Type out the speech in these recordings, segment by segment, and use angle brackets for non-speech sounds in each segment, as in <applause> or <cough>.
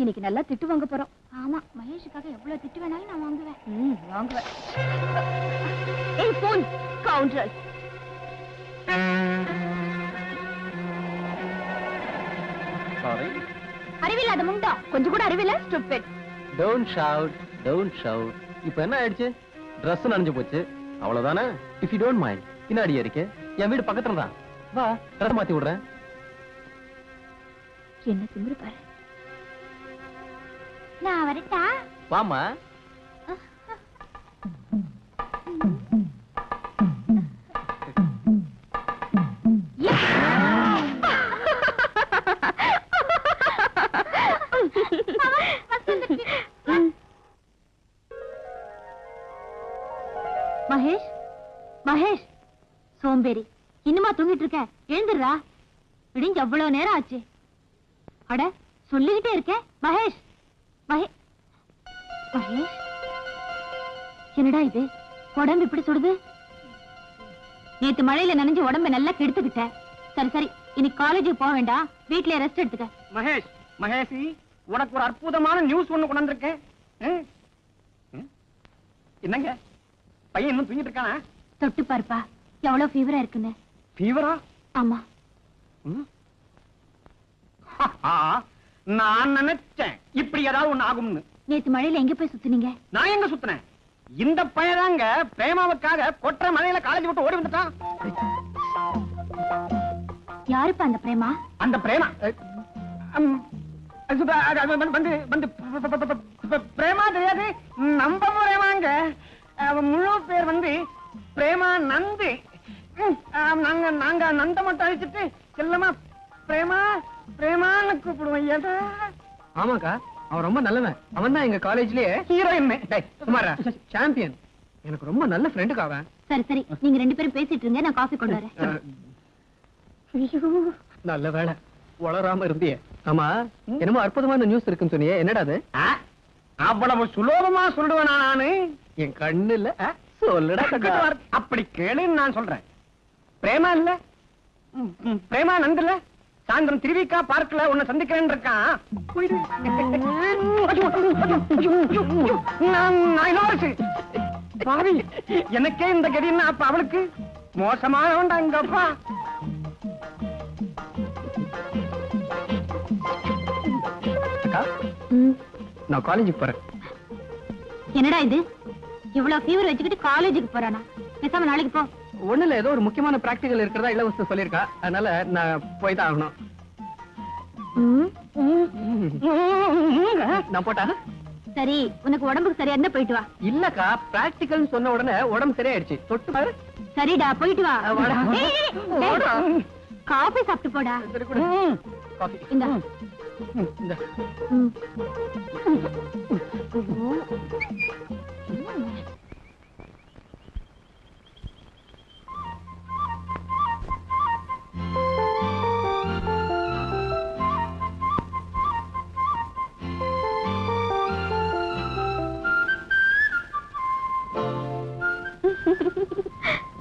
இன்னைக்கு நல்லா திட்டு வாங்க போறோம். ஆமா மகேஷுக்காக எவ்வளவு திட்டு வேணாலும் நான் வாங்குவேன். ம் வாங்குவேன். ஏய் போன் கவுண்டர் சாரி அறிவில்லாத முண்டா? கொஞ்சம் கூட அறிவில்ல? Stupid don't shout don't shout இப்போ என்ன ஆயிடுச்சு? Dress நனைஞ்சு போச்சு. அவ்வளவுதானே? இஃப் யூ டோன்ட் மைண்ட் பின்னாடி இருக்க என் வீடு பக்கத்துல தான் வா ட்ரெஸ் மாத்தி விடுறேன். என்ன திமிரு பாரு. நான் வரட்டா? வாமா மகேஷ் மகேஷ் சோம்பேறி இன்னுமா தூங்கிட்டு இருக்க? எழுந்துடுறா விடிஞ்சு அவ்வளவு நேரம் ஆச்சு. அட சொல்லிக்கிட்டே இருக்கேன் மகேஷ். மகே மகேஷ் என்னடா இது? உடம்பு இப்படி சுடுது? நேத்து மழையில நனைஞ்சு உடம்ப நல்லா கெடுத்துக்கிட்ட சரி சரி. இன்னைக்கு காலேஜுக்கு போக வேண்டாம் வீட்லயே ரெஸ்ட் எடுத்துக்க. மகேஷ் மகேஷி உனக்கு ஒரு அற்புதமான நியூஸ் ஒண்ணு கொண்டு வந்திருக்கேன்? என்னங்க? பையன் இன்னும் தூங்கிட்டு இருக்கானா? தொட்டு பாருப்பா. எவ்வளவு ஃபீவரா இருக்குன்னு. ஃபீவரா ஆமா. <laughs> நான் நினைச்சேன். இப்படி ஏதாவது ஒண்ணு ஆகும்னு. நேத்து மழையில எங்க போய் சுத்துனீங்க? நான் எங்க சுத்தினேன்? இந்த பையதாங்க பிரேமாவுக்காக கொற்ற மலையில காலேஜ் விட்டு ஓடி வந்துட்டான். யாருப்பா அந்த பிரேமா? அந்த பிரேமா வந்து வந்து பிரேமா தெரியாது நம்ம பிரேமாங்க முழு பேர் வந்து பிரேமா நந்து. நாங்க நாங்க நந்த மட்டும் அழிச்சிட்டு செல்லமா பிரேமா பிரேமான்னு கூப்பிடுவோம் ஏதா ஆமாக்கா. அவன் ரொம்ப நல்லவன். அவன் தான் எங்க காலேஜ்லயே ஹீரோயின் குமாரா சாம்பியன் எனக்கு ரொம்ப நல்ல ஃப்ரெண்டுக்கு அவன். சரி சரி. நீங்க ரெண்டு பேரும் பேசிட்டு இருங்க. நான் காஃபி கொண்டு வரேன். நல்ல வேலை வளராம இருந்தியே. ஆமா என்னமோ அற்புதமான நியூஸ் இருக்குன்னு சொன்னியே. என்னடா அது? அவ்வளவு சுலோகமா சொல்லுவேனா நானு. என் கண்ணு இல்ல சொல்லுடா. அப்படி கேளுன்னு நான் சொல்றேன். பிரேமா இல்ல? பிரேமா நந்து இல்ல? சாயந்தரம் திருவிக்கா பார்க்ல உன்னை சந்திக்கிறேன்னு இருக்கான். பாவி எனக்கே இந்த கதின்னா அப்ப அவளுக்கு? மோசமானவன்டா எங்க அப்பா. நான் காலேஜுக்கு போறேன். என்னடா இது? இவ்வளவு ஃபீவர் வச்சுக்கிட்டு காலேஜுக்கு போறானா? பேசாம நாளைக்கு போ. ஒண்ணு இல்ல ஏதோ ஒரு முக்கியமான பிராக்டிகல் இருக்கிறதா இளவரசர் சொல்லியிருக்கா. அதனால நான் போய் தான் ஆகணும் நான் போட்டா? சரி உனக்கு உடம்புக்கு சரியா இருந்தா போயிட்டு வா. இல்லக்கா பிராக்டிகல் சொன்ன உடனே உடம்பு சரியாயிடுச்சு. தொட்டு பாரு. சரிடா போயிட்டு வா. காஃபி சாப்பிட்டு போடா. இந்த. இந்த.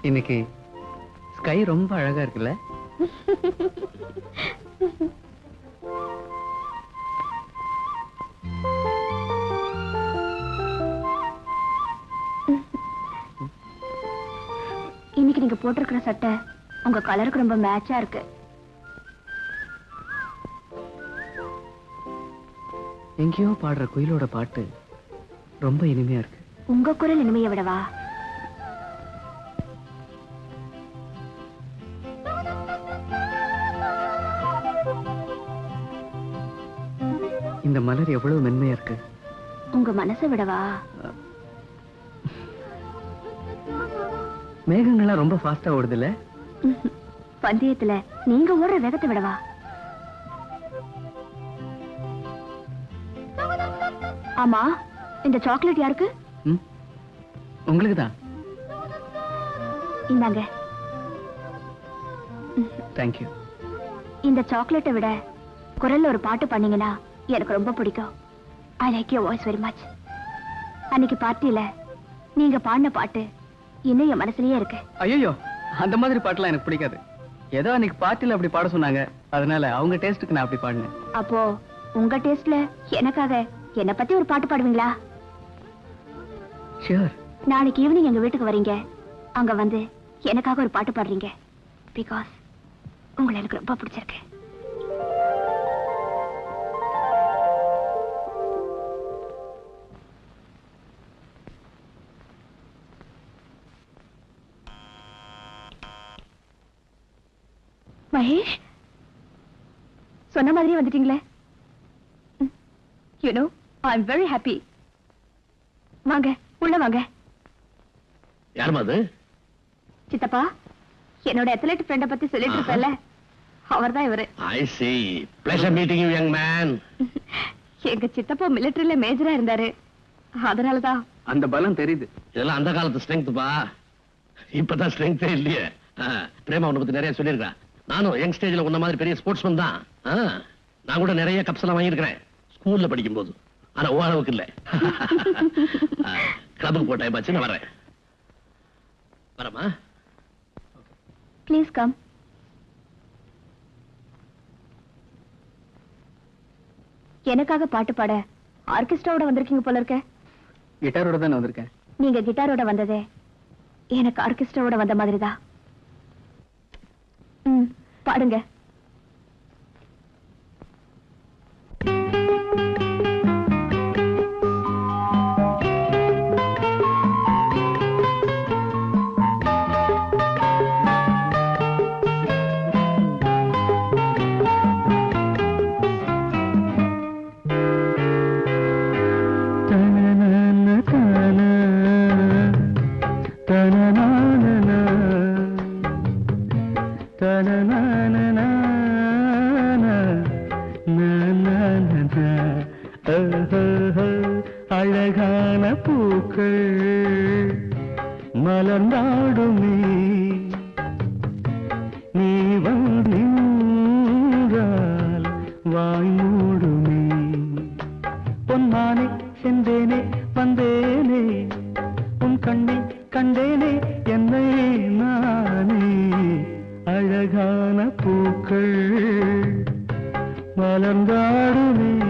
இன்னைக்கு ஸ்கை ரொம்ப அழகா இருக்குல்ல? இன்னைக்கு நீங்க போட்டிருக்கிற சட்டை உங்க கலருக்கு ரொம்ப மேட்சா இருக்கு. எங்கேயோ பாடுற குயிலோட பாட்டு ரொம்ப இனிமையா இருக்கு. உங்க குரல் இனிமையை விடவா? இந்த மலர் எவ்வளவு மென்மையா இருக்கு? உங்க மனசை விடவா? மேகங்கள்லாம் ரொம்ப ஃபாஸ்டா ஓடுதுல்ல? ம்ஹும். பந்தயத்துல நீங்க ஓடுற வேகத்தை விடவா? ஆமா இந்த சாக்லேட் யாருக்கு? உங்களுக்கு தான் இந்தாங்க. தேங்க்யூ இந்த சாக்லேட்டை விட குரல்ல ஒரு பாட்டு பண்ணீங்கன்னா எனக்கு ரொம்ப பிடிக்கும். I like your voice very much அன்னைக்கு பார்ட்டியில நீங்க பாடின பாட்டு இன்னும் என் மனசுலயே இருக்கு. ஐயோ அந்த மாதிரி பாட்டுலாம் எனக்கு பிடிக்காது. ஏதோ அன்னைக்கு பார்ட்டில அப்படி பாட சொன்னாங்க. அதனால அவங்க டேஸ்ட்டுக்கு நான் அப்படி பாடினேன். அப்போ உங்க டேஸ்ட்ல எனக்காக என்ன பத்தி ஒரு பாட்டு பாடுவீங்களா? ஷியோர் நாளைக்கு ஈவினிங் எங்க வீட்டுக்கு வரீங்க. அங்க வந்து எனக்காக ஒரு பாட்டு பாடுறீங்க. பிகாஸ் உங்களை எனக்கு ரொம்ப பிடிச்சிருக்கு. மகேஷ்? சொன்ன மாதிரியே வந்துட்டீங்களே. You know I am very happy வாங்க உள்ள வாங்க. யாருமா அது? சித்தப்பா என்னோட அத்லெட் ஃப்ரெண்ட பத்தி சொல்லிட்டு இருப்பேன்ல. அவர்தான் இவரு. ஐ see. Pleasure meeting you young man. எங்க சித்தப்பா மிலிட்டரியில மேஜரா இருந்தாரு. அதனாலதான். அந்த பலம் தெரியுது. இதெல்லாம் அந்த காலத்து ஸ்ட்ரென்த் பா இப்பதான் ஸ்ட்ரென்த்தே இல்லையே. பிரேமா உன்னை பத்தி நிறைய சொல்லியிருக்கேன் நானும் யங் ஸ்டேஜ்ல உன்ன மாதிரி பெரிய ஸ்போர்ட்ஸ்மேன் தான். நான் கூட நிறைய கப்ஸ் எல்லாம் வாங்கியிருக்கிறேன். ஸ்கூல்ல படிக்கும் போது ஆனா ஓ அளவுக்கு இல்ல. கிளப்புக்கு போட்ட டைம் ஆச்சு நான் வரேன் வரமா ப்ளீஸ் கம் எனக்காக பாட்டு பாட ஆர்கெஸ்ட்ராவோட வந்திருக்கீங்க போல இருக்க. கிட்டாரோட தானே வந்திருக்கேன். நீங்க கிட்டாரோட வந்ததே. எனக்கு ஆர்கெஸ்ட்ராவோட வந்த மாதிரிதான். ம். பாடுங்க. அழகான பூக்கள் மலர்ந்தாடுமே. நீ வந்தால் வாய் மூடுமே. பொன்மானே சென்றேனே வந்தேனே. உன் கண்ணை கண்டேனே என்னை நானே. அழகான பூக்கள் மலர்ந்தாடுமே.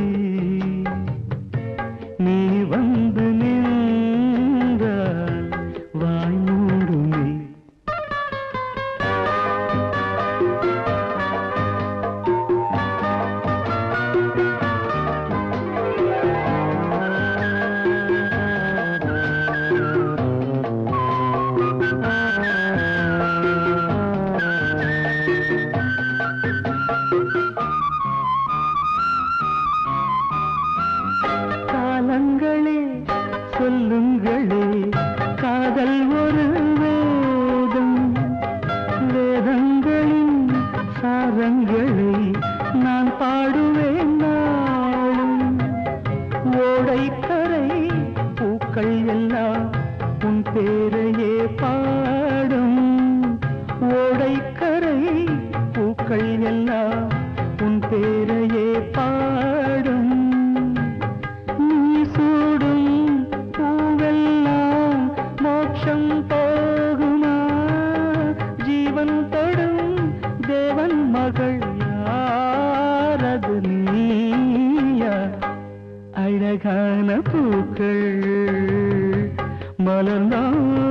ലാലലാ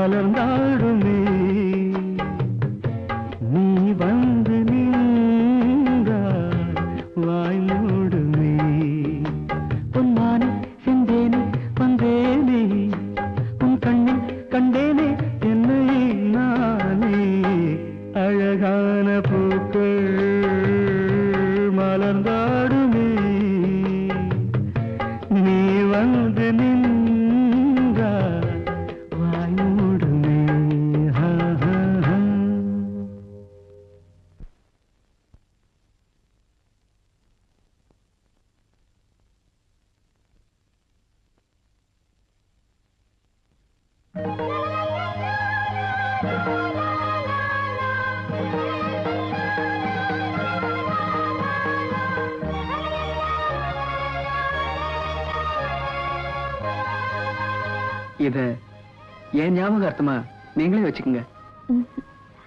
மலர்ந்தாடுமே. நீ வந்து நின்றால் வாய் மூடுமே. பொன்மானே செந்தேனே வந்தேனே. உன் கண்ணில் கண்டேனே என்னை நானே. அழகான பூக்கள் மலர்ந்தாடுமே இத என் ஞாபகார்த்தமா நீங்களே வச்சுக்கோங்க.